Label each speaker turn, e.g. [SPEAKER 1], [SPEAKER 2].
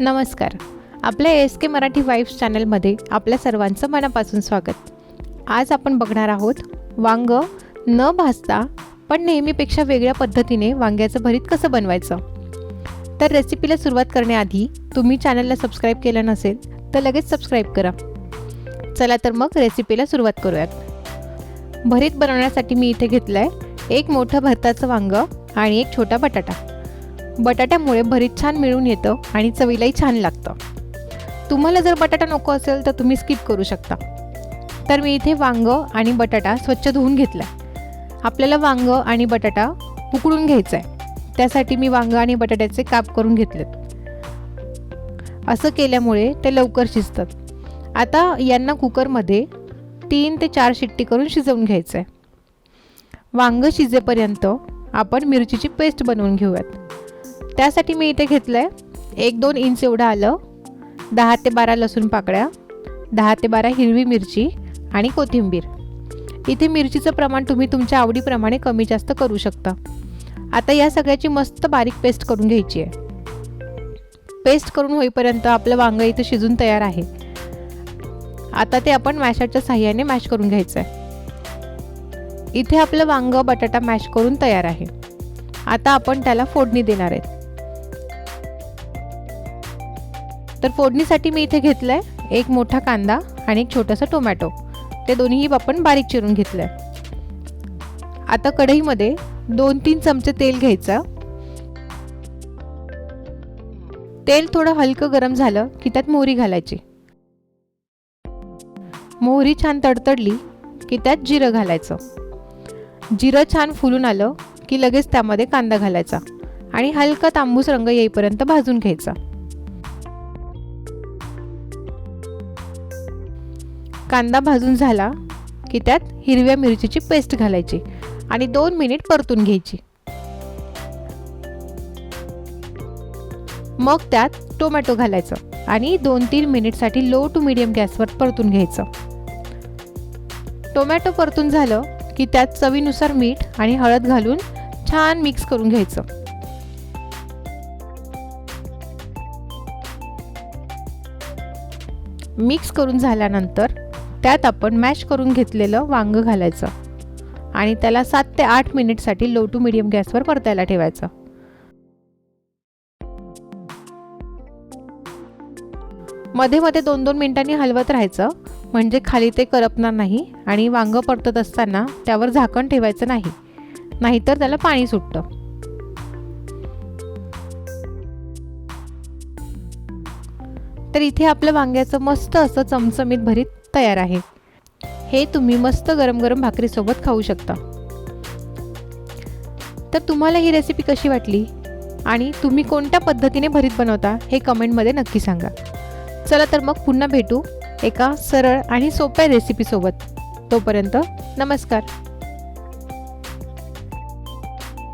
[SPEAKER 1] नमस्कार. आपल्या एस के मराठी वाईफ्स चॅनलमध्ये आपल्या सर्वांचं मनापासून स्वागत. आज आपण बघणार आहोत वांग न भाजता पण नेहमीपेक्षा वेगळ्या पद्धतीने वांग्याचं भरीत कसं बनवायचं? तर रेसिपीला सुरुवात करण्याआधी तुम्ही चॅनलला सबस्क्राईब केलं नसेल तर लगेच सबस्क्राईब करा. चला तर मग रेसिपीला सुरुवात करूयात. भरीत बनवण्यासाठी मी इथे घेतलं आहे एक मोठं भरताचं वांग आणि एक छोटा बटाटा. बटाट्यामुळे भरीत छान मिळून येतं आणि चवीलाही छान लागतं. तुम्हाला जर बटाटा नको असेल तर तुम्ही स्किप करू शकता. तर मी इथे वांगं आणि बटाटा स्वच्छ धुवून घेतला आपल्याला वांगं आणि बटाटा उकडून घ्यायचं आहे त्यासाठी मी वांगं आणि बटाट्याचे काप करून घेतलेत. असं केल्यामुळे ते लवकर शिजतात. आता यांना कुकरमध्ये तीन ते चार शिट्टी करून शिजवून घ्यायचं आहे वांगं शिजेपर्यंत आपण मिरचीची पेस्ट बनवून घेऊयात. त्यासाठी मी इथे घेतलं आहे एक दोन इंच एवढं आलं दहा ते बारा लसूण पाकळ्या दहा ते बारा हिरवी मिरची आणि कोथिंबीर. इथे मिरचीचं प्रमाण तुम्ही तुमच्या आवडीप्रमाणे कमी जास्त करू शकता. आता या सगळ्याची मस्त बारीक पेस्ट करून घ्यायची आहे. पेस्ट करून होईपर्यंत आपलं वांगं इथं शिजून तयार आहे. आता ते आपण मॅशरच्या साह्याने मॅश करून घ्यायचं आहे. इथे आपलं वांगं बटाटा मॅश करून तयार आहे. आता आपण त्याला फोडणी देणार आहेत. तर फोडणीसाठी मी इथे घेतलं आहे एक मोठा कांदा आणि एक छोटासा टोमॅटो. ते दोन्हीही आपण बारीक चिरून घेतलं आहे आता कढईमध्ये दोन तीन चमचे तेल घ्यायचं. तेल थोडं हलकं गरम झालं की त्यात मोहरी घालायची. मोहरी छान तडतडली की त्यात जिरं घालायचं. जिरं छान फुलून आलं की लगेच त्यामध्ये कांदा घालायचा आणि हलका तांबूस रंग येईपर्यंत भाजून घ्यायचा. कांदा भाजून झाला की त्यात हिरव्या मिरचीची पेस्ट घालायची आणि दोन मिनिट परतून घ्यायची. मग त्यात टोमॅटो घालायचं आणि दोन तीन मिनिटसाठी लो टू मिडियम गॅसवर परतून घ्यायचं. टोमॅटो परतून झालं की त्यात चवीनुसार मीठ आणि हळद घालून छान मिक्स करून घ्यायचं. मिक्स करून झाल्यानंतर त्यात आपण मॅश करून घेतलेलं वांग घालायचं. आणि त्याला सात ते आठ मिनिटसाठी लो टू मिडियम गॅसवर परतायला ठेवायचं. मध्ये मध्ये दोन दोन मिनिटांनी हलवत राहायचं. म्हणजे खाली ते करपणार नाही आणि वांग परतत असताना त्यावर झाकण ठेवायचं नाही. नाहीतर त्याला पाणी सुटतं. तर इथे आपलं वांग्याचं मस्त असं चमचमीत भरीत तयार आहे. हे तुम्ही मस्त गरम गरम भाकरीसोबत खाऊ शकता. तर तुम्हाला ही रेसिपी कशी वाटली? आणि तुम्ही कोणत्या पद्धतीने भरीत बनवता हे कमेंटमध्ये नक्की सांगा. चला तर मग पुन्हा भेटू एका सरळ आणि सोप्या रेसिपीसोबत तोपर्यंत नमस्कार.